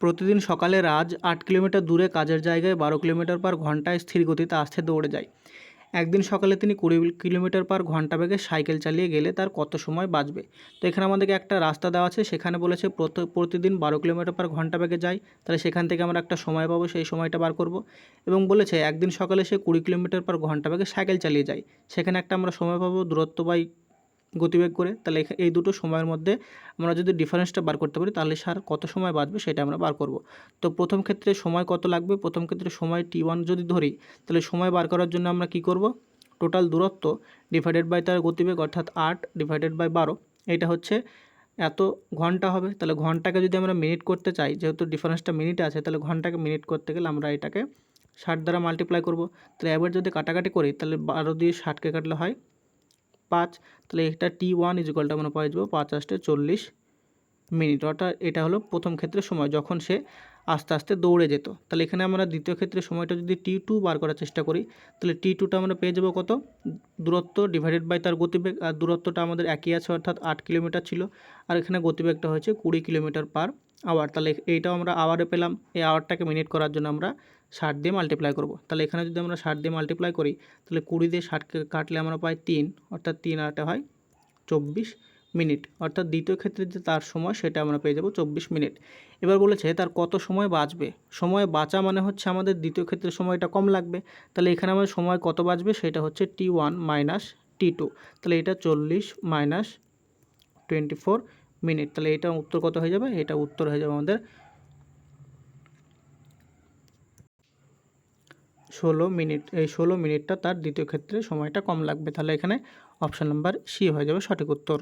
প্রতিদিন সকালে রাজ আট কিলোমিটার দূরে কাজের জায়গায় বারো কিলোমিটার পার ঘন্টায় স্থির গতিতে আসতে দৌড়ে যায়। একদিন সকালে তিনি কুড়ি কিলোমিটার পার ঘণ্টা বেগে সাইকেল চালিয়ে গেলে তার কত সময় বাঁচবে? তো এখানে আমাদেরকে একটা রাস্তা দেওয়া আছে, সেখানে বলেছে প্রত- প্রতিদিন বারো কিলোমিটার পার ঘণ্টা বেগে যায়, তাহলে সেখান থেকে আমরা একটা সময় পাবো, সেই সময়টা বার করব। এবং বলেছে একদিন সকালে সে কুড়ি কিলোমিটার পার ঘণ্টা বেগে সাইকেল চালিয়ে যায়, সেখানে একটা আমরা সময় পাবো দূরত্ব বাই গতিবেগ করে, তাহলে এই দুটো সময়ের মধ্যে আমরা যদি ডিফারেন্সটা বার করতে পারি, তাহলে সার কত সময় বাঁচবে সেটা আমরা বার করব। তো প্রথম ক্ষেত্রে সময় কত লাগবে? প্রথম ক্ষেত্রে সময় টি ওয়ান যদি ধরি, তাহলে সময় বার করার জন্য আমরা কি করব? টোটাল দূরত্ব ডিভাইডেড বাই তার গতিবেগ অর্থাৎ আট ডিভাইডেড বাই বারো, এটা হচ্ছে এত ঘণ্টা হবে। তাহলে ঘন্টাকে যদি আমরা মিনিট করতে চাই, যেহেতু ডিফারেন্সটা মিনিটে আছে, তাহলে ঘন্টাকে মিনিট করতে গেলে আমরা এটাকে ষাট দ্বারা মাল্টিপ্লাই করব। তাহলে এবার যদি কাটাকাটি করি, তাহলে বারো দিয়ে ষাটকে কাটলে হয় পাঁচ, তাহলে এটা টি ওয়ান ইজিকালটা আমরা পাই যাব পাঁচ আসতে চল্লিশ মিনিট। অর্থাৎ এটা হলো প্রথম ক্ষেত্রে সময়, যখন সে আস্তে আস্তে দৌড়ে যেত। তাহলে এখানে আমরা দ্বিতীয় ক্ষেত্রে সময়টা যদি টি টু বার করার চেষ্টা করি, তাহলে টি টুটা আমরা পেয়ে যাব কত? দূরত্ব ডিভাইডেড বাই তার গতিবেগ, আর দূরত্বটা আমাদের একই আছে, অর্থাৎ আট কিলোমিটার ছিল। আর এখানে গতিবেগটা হয়েছে কুড়ি কিলোমিটার পার আওয়ার। তাহলে এইটাও আমরা আওয়ারে পেলাম। এই আওয়ারটাকে মিনিট করার জন্য আমরা ষাট দিয়ে মাল্টিপ্লাই করব। তাহলে এখানে যদি আমরা ষাট দিয়ে মাল্টিপ্লাই করি, তাহলে কুড়ি দিয়ে ষাটকে কাটলে আমরা পাই তিন, অর্থাৎ তিন আটে হয় চব্বিশ মিনিট অর্থাৎ দ্বিতীয় ক্ষেত্রে যে তার সময়, সেটা আমরা পেয়ে যাব চব্বিশ মিনিট এবার বলেছে, তার কত সময় বাঁচবে? সময় বাঁচা মানে হচ্ছে আমাদের দ্বিতীয় ক্ষেত্রে সময়টা কম লাগবে। তাহলে এখানে আমাদের সময় কত বাঁচবে? সেটা হচ্ছে T one minus T two তাহলে এটা চল্লিশ মাইনাস টোয়েন্টি ফোর মিনিট, তাহলে এটা উত্তর কত হয়ে যাবে? এটা উত্তর হয়ে যাবে আমাদের ষোলো মিনিট, এই ষোলো মিনিটটা তার দ্বিতীয় ক্ষেত্রে সময়টা কম লাগবে। তাহলে এখানে অপশান নাম্বার সি হয়ে যাবে সঠিক উত্তর।